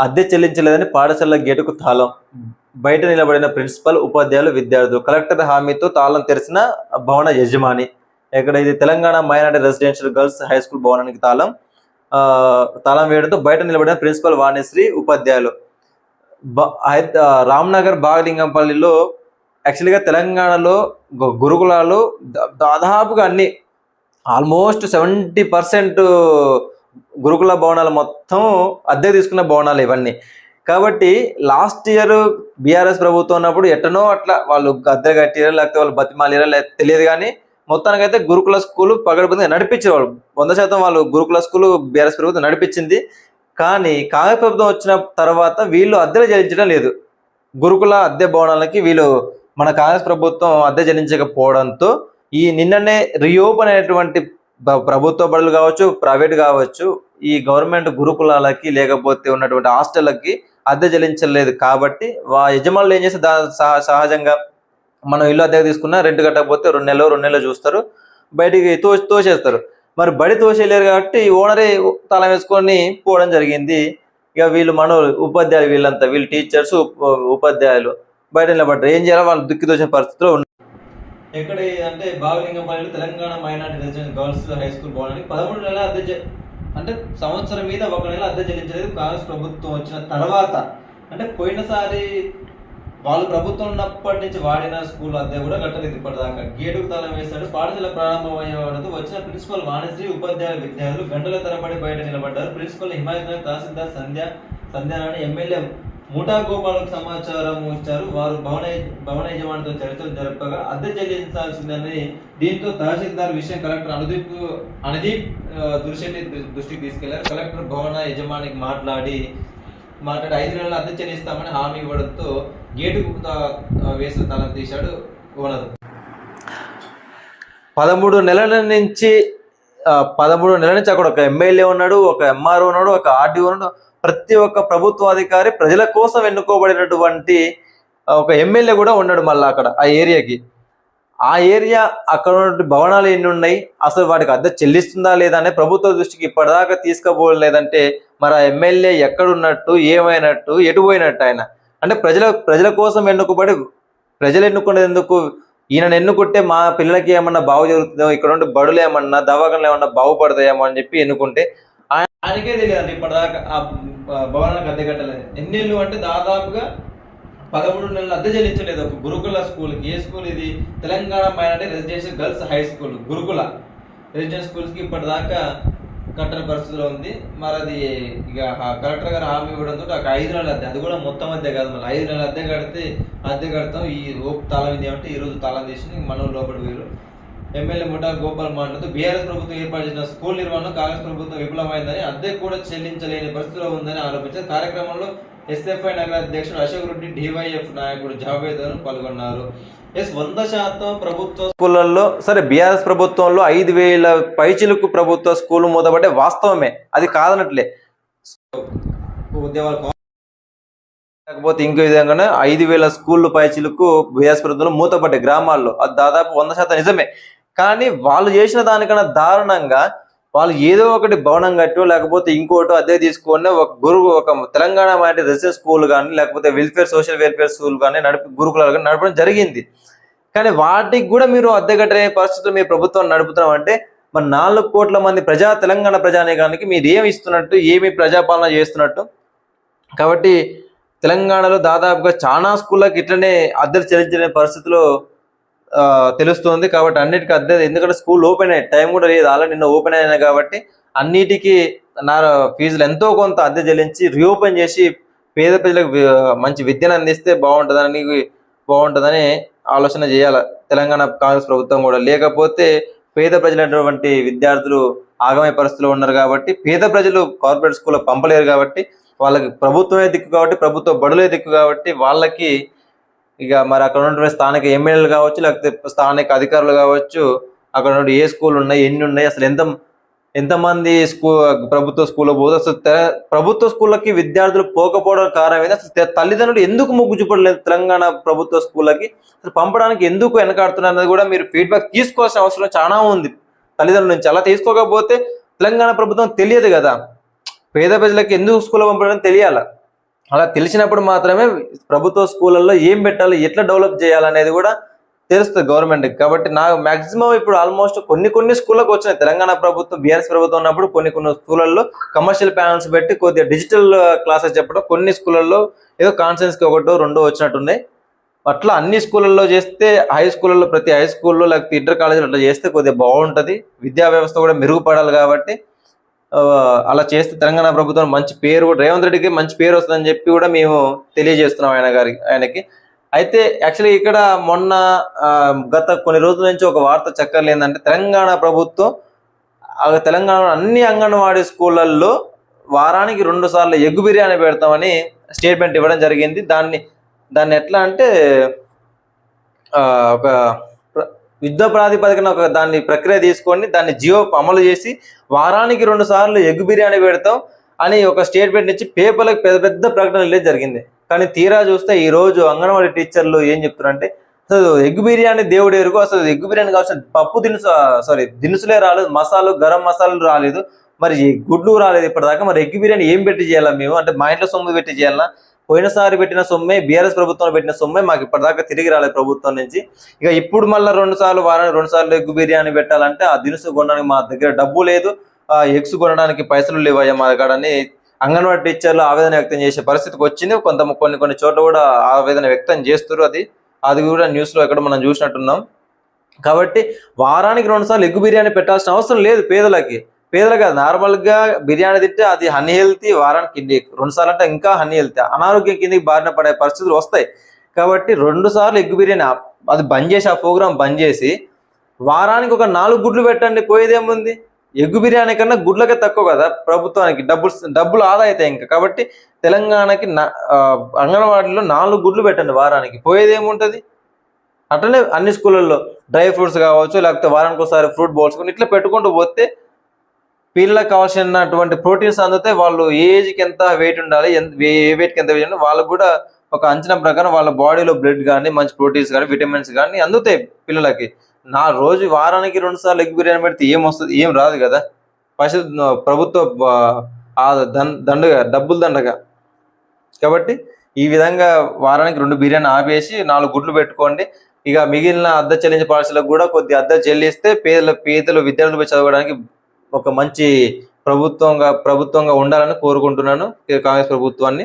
అద్దె చెల్లించలేదని పాఠశాల గేటుకు తాళం. బయట నిలబడిన ప్రిన్సిపల్ ఉపాధ్యాయులు విద్యార్థులు. కలెక్టర్ హామీతో తాళం తెరిచిన భవన యజమాని. ఇక్కడ ఇది Telangana minority residential girls high school భవనానికి తాళం. తాళం వేయడంతో బయట నిలబడిన ప్రిన్సిపల్ వాణిశ్రీ ఉపాధ్యాయులు. రామ్నగర్ బాగలింగంపల్లిలో యాక్చువల్గా తెలంగాణలో గు- గురుకులాలు దాదాపుగా అన్ని ఆల్మోస్ట్ సెవెంటీ పర్సెంట్ గురుకుల భవనాలు మొత్తం అద్దె తీసుకున్న భవనాలు ఇవన్నీ. కాబట్టి లాస్ట్ ఇయర్ బీఆర్ఎస్ ప్రభుత్వం ఉన్నప్పుడు ఎట్టనో అట్లా వాళ్ళు అద్దె కట్టిరా లేకపోతే వాళ్ళు బతిమాలిరా లేకపోతే తెలియదు కానీ మొత్తానికి అయితే గురుకుల స్కూల్ పగడబందిగా నడిపించేవాళ్ళు వంద శాతం వాళ్ళు గురుకుల స్కూల్ బీఆర్ఎస్ ప్రభుత్వం నడిపించింది. కానీ కాంగ్రెస్ ప్రభుత్వం వచ్చిన తర్వాత వీళ్ళు అద్దెలు చెల్లించడం లేదు. గురుకుల అద్దె భవనాలకి వీళ్ళు మన కాంగ్రెస్ ప్రభుత్వం అద్దె చెల్లించకపోవడంతో ఈ నిన్ననే రీఓపెన్ అయినటువంటి ప్రభుత్వ బడులు కావచ్చు ప్రైవేట్ కావచ్చు ఈ గవర్నమెంట్ గురుకులాలకి లేకపోతే ఉన్నటువంటి హాస్టళ్ళకి అద్దె చెల్లించలేదు కాబట్టి వా యజమానులు ఏం చేస్తే దా సహజంగా మనం ఇల్లు అద్దెకు తీసుకున్నా రెంట్ కట్టకపోతే రెండు నెలలు రెండు నెలలు చూస్తారు. బయటికి తో తోసేస్తారు. మరి బడి తోసేయలేరు కాబట్టి ఓనరే తల వేసుకొని పోవడం జరిగింది. ఇక వీళ్ళు మన ఉపాధ్యాయులు వీళ్ళంతా వీళ్ళు టీచర్స్ ఉపాధ్యాయులు బయట నిలబడ్డారు. ఏం చేయాలో? వాళ్ళు దుక్కి తోసిన పరిస్థితిలో ఉన్నారు. ఎక్కడ అంటే బాగలింగంపల్లిలో Telangana minority residence girls high school భవనానికి పదమూడు నెలల అద్దె అంటే సంవత్సరం మీద ఒక నెల అద్దె చెల్లించలేదు. కాంగ్రెస్ ప్రభుత్వం వచ్చిన తర్వాత అంటే పోయినసారి వాళ్ళు ప్రభుత్వం ఉన్నప్పటి నుంచి వాడిన స్కూల్ అద్దె కూడా కట్టలేదు ఇప్పటిదాకా. గేటుకు తాళం వేశాడు. పాఠశాల ప్రారంభమయ్యేవాడితో వచ్చిన ప్రిన్సిపల్ వాణిశ్రీ ఉపాధ్యాయుల విద్యార్థులు గంటల తరబడి బయట నిలబడ్డారు. ప్రిన్సిపల్ హిమాయత్ తహసీల్దార్ సంధ్య సంధ్యారాణి ఎమ్మెల్యే ముఠా గోపాలకు సమాచారం ఇచ్చారు. వారు భవన భవన యజమానితో చర్చలు జరపగా అద్దె చెల్లించాల్సిందని దీంతో తహసీల్దార్ విషయం కలెక్టర్ అనుదీప్ అనుదీప్ దృశ్యని దురిశెట్టి దృష్టికి తీసుకెళ్ళారు. కలెక్టర్ భవన యజమానికి మాట్లాడి మాట్లాడి ఐదు నెలలు అద్దె చెల్లిస్తామని హామీ ఇవ్వడంతో గేటు వేసిన తలం తీశాడు ఓనర్. పదమూడు నెలల నుంచి పదమూడు నెలల నుంచి అక్కడ ఒక ఎమ్మెల్యే ఉన్నాడు ఒక ఎంఆర్ఓ ఉన్నాడు ఒక ఆర్డీఓ ఉన్నాడు. ప్రతి ఒక్క ప్రభుత్వ అధికారి ప్రజల కోసం ఎన్నుకోబడినటువంటి ఒక ఎమ్మెల్యే కూడా ఉన్నాడు మళ్ళీ అక్కడ ఆ ఏరియాకి. ఆ ఏరియా అక్కడ ఉన్నటువంటి భవనాలు ఎన్ని ఉన్నాయి? అసలు వాటికి అద్దె చెల్లిస్తుందా లేదా అనే ప్రభుత్వ దృష్టికి ఇప్పటిదాకా తీసుకోబోలేదంటే మరి ఆ ఎమ్మెల్యే ఎక్కడున్నట్టు ఏమైనట్టు ఎటు పోయినట్టు ఆయన? అంటే ప్రజల ప్రజల కోసం ఎన్నుకోబడి ప్రజలు ఎన్నుకునేది ఎందుకు? ఈయనను ఎన్నుకుంటే మా పిల్లలకి ఏమన్నా బాగు జరుగుతుందో ఇక్కడ ఉండే బడులు ఏమన్నా దవాఖానలు ఏమన్నా బాగుపడతాయేమో అని చెప్పి ఎన్నుకుంటే ఆయనకే తెలియదు ఇప్పటిదాకా ఆ భవనానికి అద్దె కట్టలేదు. ఎన్నేళ్ళు అంటే దాదాపుగా పదమూడు నెలలు అద్దె చెల్లించలేదు ఒక గురుకుల స్కూల్కి. ఏ స్కూల్ ఇది? Telangana minority residential girls high school Gurukula. Residential స్కూల్స్కి ఇప్పటిదాకా కట్టని పరిస్థితిలో ఉంది. మరి అది ఇక కలెక్టర్ గారు హామీ ఇవ్వడంతో ఒక ఐదు నెలల అద్దె. అది కూడా మొత్తం అద్దె కాదు మళ్ళీ. ఐదు నెలల అద్దె కడితే అద్దె కడతాం. ఈ ఓపు తాళం ఇది ఏమంటే ఈ రోజు తాళం తీసి మనం లోపల వీరు ఎమ్మెల్యే ముఠా గోపాల్ మాట్లాడుతూ బీఆర్ఎస్ ప్రభుత్వం ఏర్పాటు చేసిన స్కూల్ నిర్మాణం కాంగ్రెస్ ప్రభుత్వం విఫలమైందని అద్దె కూడా చెల్లించలేని పరిస్థితిలో ఉందని ఆరోపించారు. కార్యక్రమంలో ఎస్ఎఫ్ఐ నగర అధ్యక్షుడు అశోక్ రెడ్డి డివైఎఫ్ నాయకుడు జావేద్ పాల్గొన్నారు. ఎస్ వంద శాతం ప్రభుత్వ స్కూళ్ళల్లో సరే బీఆర్ఎస్ ప్రభుత్వంలో ఐదు వేల పైచిలకు ప్రభుత్వ స్కూల్ మూతపడే వాస్తవమే. అది కాదనట్లే. ఉద్యోగాలు కాకపోతే ఇంకో విధంగానే ఐదు వేల స్కూళ్ళు పైచిలకు బీఆర్ఎస్ ప్రభుత్వంలో మూతపడ్డాయి గ్రామాల్లో అది దాదాపు వంద శాతం నిజమే. కానీ వాళ్ళు చేసిన దానికన్నా దారుణంగా వాళ్ళు ఏదో ఒకటి భవనం కట్టో లేకపోతే ఇంకోటో అదే తీసుకొని ఒక గురువు ఒక తెలంగాణ మైనార్టీ రెసిడెన్స్ స్కూల్ కానీ లేకపోతే వెల్ఫేర్ సోషల్ వెల్ఫేర్ స్కూల్ కానీ నడిపి గురుకులాలు కానీ నడపడం జరిగింది. కానీ వాటికి కూడా మీరు అద్దె కట్టే పరిస్థితులు మీ ప్రభుత్వం నడుపుతున్నాం అంటే మరి నాలుగు కోట్ల మంది ప్రజా తెలంగాణ ప్రజానీకానికి మీరు ఏమి ఇస్తున్నట్టు ఏమి ప్రజాపాలన చేస్తున్నట్టు? కాబట్టి తెలంగాణలో దాదాపుగా చాలా స్కూళ్ళకి ఇట్లనే అద్దెలు చెల్లించిన పరిస్థితిలో తెలుస్తుంది కాబట్టి అన్నిటికీ అద్దె ఎందుకంటే స్కూల్ ఓపెన్ అయ్యే టైం కూడా లేదు. ఆల్రెడీ నిన్న ఓపెన్ అయినాయి కాబట్టి అన్నిటికీ నా ఫీజులు ఎంతో కొంత అద్దె చెల్లించి రీఓపెన్ చేసి పేద ప్రజలకు మంచి విద్యను అందిస్తే బాగుంటుందని బాగుంటుందని ఆలోచన చేయాలి. తెలంగాణ కాంగ్రెస్ ప్రభుత్వం కూడా. లేకపోతే పేద ప్రజలైనటువంటి విద్యార్థులు ఆగమయ పరిస్థితిలో ఉన్నారు కాబట్టి పేద ప్రజలు కార్పొరేట్ స్కూల్లో పంపలేరు కాబట్టి వాళ్ళకి ప్రభుత్వమే దిక్కు కాబట్టి ప్రభుత్వ బడులే దిక్కు కాబట్టి వాళ్ళకి ఇక మరి అక్కడ ఉన్నటువంటి స్థానిక ఎమ్మెల్యేలు కావచ్చు లేకపోతే స్థానిక అధికారులు కావచ్చు అక్కడ నుండి ఏ స్కూల్ ఉన్నాయి ఎన్ని ఉన్నాయి అసలు ఎంత ఎంతమంది స్కూల్ ప్రభుత్వ స్కూల్లో పోదు అసలు ప్రభుత్వ స్కూళ్ళకి విద్యార్థులు పోకపోవడం కారణం ఏంది అసలు తల్లిదండ్రులు ఎందుకు మొగ్గు చూపడలేదు తెలంగాణ ప్రభుత్వ స్కూళ్ళకి అసలు పంపడానికి ఎందుకు వెనకాడుతున్నారు అన్నది కూడా మీరు ఫీడ్బ్యాక్ తీసుకోవాల్సిన అవసరం చాలా ఉంది తల్లిదండ్రుల నుంచి. అలా తీసుకోకపోతే తెలంగాణ ప్రభుత్వం తెలియదు కదా. పేద ప్రజలకు ఎందుకు స్కూల్లో పంపడం తెలియాల? అలా తెలిసినప్పుడు మాత్రమే ప్రభుత్వ స్కూళ్ళల్లో ఏం పెట్టాలి ఎట్లా డెవలప్ చేయాలనేది కూడా తెలుస్తుంది గవర్నమెంట్కి కాబట్టి నాకు మ్యాక్సిమం ఇప్పుడు ఆల్మోస్ట్ కొన్ని కొన్ని స్కూళ్ళకి వచ్చినాయి. తెలంగాణ ప్రభుత్వం బీఆర్ఎస్ ప్రభుత్వం ఉన్నప్పుడు కొన్ని కొన్ని స్కూళ్ళల్లో కమర్షియల్ ప్యానల్స్ పెట్టి కొద్దిగా డిజిటల్ క్లాసెస్ చెప్పడం కొన్ని స్కూళ్ళల్లో ఏదో కాన్సెన్స్కి ఒకటో రెండో వచ్చినట్టున్నాయి. అట్లా అన్ని స్కూళ్ళల్లో చేస్తే హై స్కూళ్ళల్లో ప్రతి హై స్కూల్లో లేకపోతే ఇంటర్ కాలేజీలో అట్లా చేస్తే కొద్దిగా బాగుంటుంది. విద్యా వ్యవస్థ కూడా మెరుగుపడాలి కాబట్టి అలా చేస్తే తెలంగాణ ప్రభుత్వం మంచి పేరు కూడా రేవంత్ రెడ్డికి మంచి పేరు వస్తుందని చెప్పి కూడా మేము తెలియజేస్తున్నాం ఆయన గారి ఆయనకి. అయితే యాక్చువల్లీ ఇక్కడ మొన్న గత కొన్ని రోజుల నుంచి ఒక వార్త చక్కర్లు ఏంటంటే తెలంగాణ ప్రభుత్వం ఆ తెలంగాణలో అన్ని అంగన్వాడీ స్కూళ్ళల్లో వారానికి రెండు సార్లు ఎగ్గు బిర్యానీ పెడతామని స్టేట్మెంట్ ఇవ్వడం జరిగింది. దాన్ని దాన్ని ఎట్లా అంటే ఒక యుద్ధ ప్రాతిపదికన ఒక దాన్ని ప్రక్రియ తీసుకొని దాన్ని జియో అమలు చేసి వారానికి రెండు సార్లు ఎగ్ బిర్యానీ పెడతాం అని ఒక స్టేట్మెంట్ ఇచ్చి పేపర్లకు పెద్ద పెద్ద ప్రకటన వెళ్ళేది జరిగింది. కానీ తీరా చూస్తే ఈ రోజు అంగన్వాడీ టీచర్లు ఏం చెప్తున్నారంటే అసలు ఎగ్ బిర్యానీ దేవుడు ఎరుగు అసలు ఎగ్ బిర్యానీ కావాల్సిన పప్పు దినుసు సారీ దినుసులే రాలేదు మసాలు గరం మసాలాలు రాలేదు మరి గుడ్లు రాలేదు ఇప్పటిదాకా మరి ఎగ్ బిర్యానీ ఏం పెట్టి చేయాలా మేము? అంటే మా ఇంట్లో సొమ్ము పెట్టి చేయాలా? పోయినసారి పెట్టిన సొమ్మే బీఆర్ఎస్ ప్రభుత్వం పెట్టిన సొమ్మే మాకు ఇప్పటిదాకా తిరిగి రాలేదు ప్రభుత్వం నుంచి. ఇక ఇప్పుడు మళ్ళీ రెండు సార్లు వారానికి రెండు సార్లు ఎగ్గు బిర్యానీ పెట్టాలంటే ఆ దినుసు కొనడానికి మా దగ్గర డబ్బు లేదు. ఆ ఎగ్స్ కొనడానికి పైసలు లేవయ్యా మా దగ్గర అని అంగన్వాడీ టీచర్లు ఆవేదన వ్యక్తం చేసే పరిస్థితికి వచ్చింది. కొంత కొన్ని కొన్ని చోట్ల కూడా ఆవేదన వ్యక్తం చేస్తారు అది. అది కూడా న్యూస్లో ఎక్కడ మనం చూసినట్టున్నాం. కాబట్టి వారానికి రెండుసార్లు ఎగ్గు బిర్యానీ పెట్టాల్సిన అవసరం లేదు పేదలకి. పేదలు కాదు నార్మల్గా బిర్యానీ తింటే అది హనీ హెల్తీ వారానికి ఇన్ని రెండు సార్లు అంటే ఇంకా హనీ హెల్తీ అనారోగ్యం కిందకి బారిన పడే పరిస్థితులు వస్తాయి. కాబట్టి రెండు సార్లు ఎగ్ బిర్యానీ అది బంద్ చేసి ఆ ప్రోగ్రామ్ బంద్ చేసి వారానికి ఒక నాలుగు గుడ్లు పెట్టండి పోయేదేముంది ఎగ్గు బిర్యానీ కన్నా గుడ్లకే తక్కువ కదా ప్రభుత్వానికి డబ్బులు డబ్బులు ఆదా అవుతాయి ఇంకా. కాబట్టి తెలంగాణకి అంగన్వాడీలో నాలుగు గుడ్లు పెట్టండి వారానికి. పోయేది ఏముంటుంది? అట్లనే అన్ని స్కూళ్ళల్లో డ్రై ఫ్రూట్స్ కావచ్చు లేకపోతే వారానికి ఒకసారి ఫ్రూట్ బౌల్స్ ఇట్లా పెట్టుకుంటూ పోతే పిల్లలకు కావాల్సినటువంటి ప్రోటీన్స్ అందితే వాళ్ళు ఏజ్కి ఎంత వెయిట్ ఉండాలి ఎంత ఏ వెయిట్కి ఎంత వెయిట్ ఉండాలి వాళ్ళకు కూడా ఒక అంచనా ప్రకారం వాళ్ళ బాడీలో బ్లడ్ కానీ మంచి ప్రోటీన్స్ కానీ విటమిన్స్ కానీ అందుతాయి పిల్లలకి. నా రోజు వారానికి రెండు సార్లు ఎగ్ బిర్యానీ పెడితే ఏం వస్తుంది ఏం రాదు కదా? పరిస్థితి ప్రభుత్వ దండగా డబ్బులు దండగా. కాబట్టి ఈ విధంగా వారానికి రెండు బిర్యానీ ఆపేసి నాలుగు గుడ్లు పెట్టుకోండి. ఇక మిగిలిన అద్దె చెల్లించే పాఠశాలకు కూడా కొద్ది అద్దె చెల్లిస్తే పేదల పేదలు విద్యార్థులు చదవడానికి ఒక మంచి ప్రభుత్వంగా ప్రభుత్వంగా ఉండాలని కోరుకుంటున్నాను. ఈ కాంగ్రెస్ ప్రభుత్వాన్ని